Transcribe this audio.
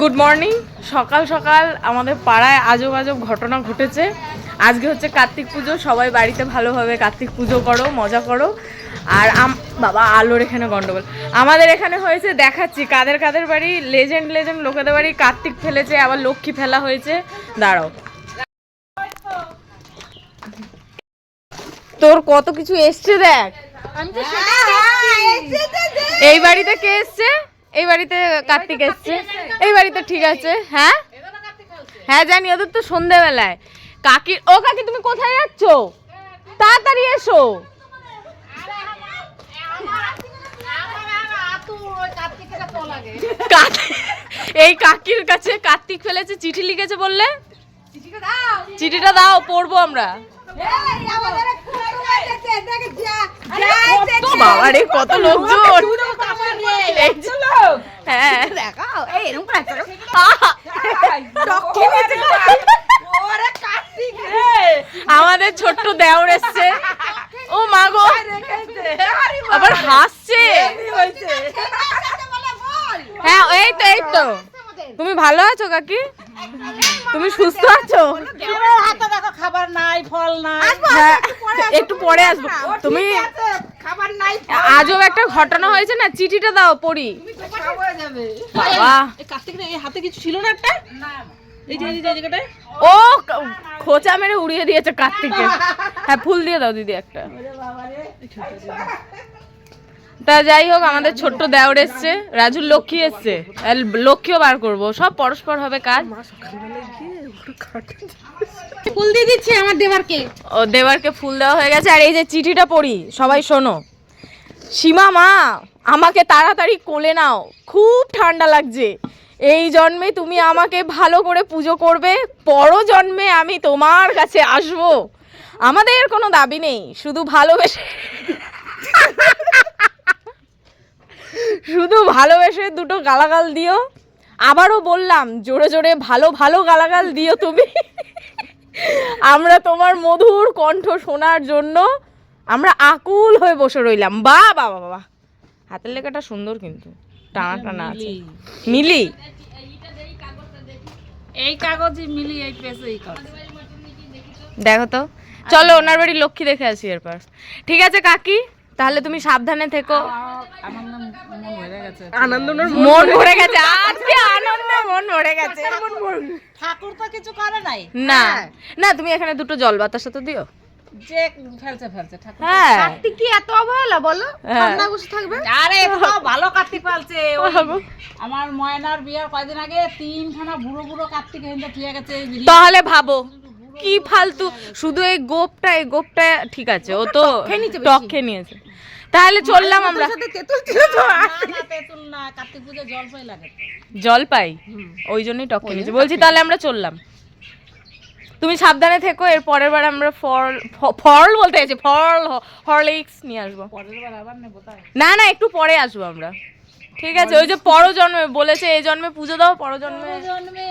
Good morning সকাল সকাল আমাদের পাড়ায় আজব আজব ঘটনা ঘটেছে। আজকে হচ্ছে কার্তিক পুজো সবাই বাড়িতে ভালোভাবে কার্তিক পুজো করো মজা করো। আর আম বাবা আলোর এখানে গন্ডগোল। আমাদের এখানে হয়েছে দেখাচ্ছি কাদের কাদের বাড়ি লেজেন্ড লেজেন্ড লোকেদের বাড়ি কার্তিক ফেলেছে আবার লক্ষ্মী ফেলা হয়েছে। দাঁড়াও। তোর কত কিছু এসছে দেখ। এই বাড়িতে কে এসছে? এই বাড়িতে কার্তিক এসছে। এই বাড়িতে ঠিক আছে হ্যাঁ? হ্যাঁ জানি ওদের তো সন্ধেবেলায়। কাকি ও কাকি তুমি কোথায় যাচ্ছ? তাড়াতাড়ি এসো। এই কাকির কাছে কার্তিক ফেলেছে চিঠি লিখেছে বললে? চিঠিটা দাও পড়ব আমরা। বাবা রে কত লোকজন। এই হ্যাঁ আমাদের ছোট্ট দেওর এসছে। ও মা গো। আবার হাসছে। হ্যাঁ এই তো এই তো। তুমি ভালো আছো কাকি? তুমি সুস্থ আছো? খাবার নাই ফল নাই। হ্যাঁ একটু পরে আসব। তুমি খাবার নাই আজব একটা ঘটনা হয়েছে না? চিঠিটা দাও পড়ি। বাবা। এই হাতে কিছু ছিল না একটা? এই যে এই জায়গাটায়। ও খোঁচা মেরে উড়িয়ে দিয়েছে কার্তিকে হ্যাঁ ফুল দিয়ে দাও দিদি একটা। তা যাই হোক আমাদের ছোট্ট দেওর এসছে রাজুর লক্ষ্মী এসছে। লক্ষ্মীও বার করব। সব পরস্পর হবে কাজ। ফুল দিয়ে দিচ্ছি আমার দেবারকে ও দেওয়ারকে ফুল দেওয়া হয়ে গেছে। আর এই যে চিঠিটা পড়ি সবাই শোনো। সীমা মা আমাকে তাড়াতাড়ি কোলে নাও। খুব ঠান্ডা লাগছে। এই জন্মে তুমি আমাকে ভালো করে পুজো করবে পর জন্মে আমি তোমার কাছে আসব। আমাদের কোনো দাবি নেই, শুধু ভালোবেসে শুধু ভালোবেসে দুটো গালাগাল দিও। আবারও বললাম, জোরে জোরে ভালো ভালো গালাগাল দিও তুমি। আমরা তোমার মধুর কণ্ঠ শোনার জন্য আমরা আকুল হয়ে বসে রইলাম। বা বাবা বাবা হাতের লেখাটা সুন্দর কিন্তু টানা টানা আছে। মিলি? এই কাগজে মিলি এই কাগজ। দেখো তো। চলো ওনার বাড়ি লক্ষ্মী দেখে আসি এরপর। ঠিক আছে কাকি তাহলে তুমি সাবধানে থেকো। আনন্দ মন ভরে গেছে। আনন্দ মন ভরে গেছে। আজকে আনন্দে মন ভরে গেছে। ঠাকুর তো কিছু করে নাই। না। না তুমি এখানে দুটো জল বাতাসা তো দিও। যে ফেলছে ফেলছে ঠাকুর হ্যাঁ। কার্তিক কি এত অবহেলা? বলো। হ্যাঁ। ঠান্ডা বসে থাকবে। আরে তো ভালো কার্তিক পালছে। আমার ময়নার বিয়ার কয়দিন আগে তিনখানা বুড়ো বুড়ো কার্তিক হিন্দা ঠিক গেছে। তাহলে ভাবো কি ফালতু? শুধু এই গোপটা এই গোপটা ঠিক আছে ও তো টক খেয়ে নিয়েছে তাহলে চললাম আমরা। না, না, তেঁতুল না কার্তিক পুজো জল পাই জল পাই? ওই জন্যই টক খেয়ে নিয়েছে। বলছি তাহলে আমরা চললাম। তুমি সাবধানে থেকো এর পরের বার আমরা ফল ফল বলতে গেছি ফল হরলিক্স নিয়ে আসব। পরের বার আবার নেব তাই? না না একটু পরে আসব আমরা। ঠিক আছে ওই যে পরজন্মে বলেছে এই জন্মে পুজো দাও পরজন্মে। জন্মে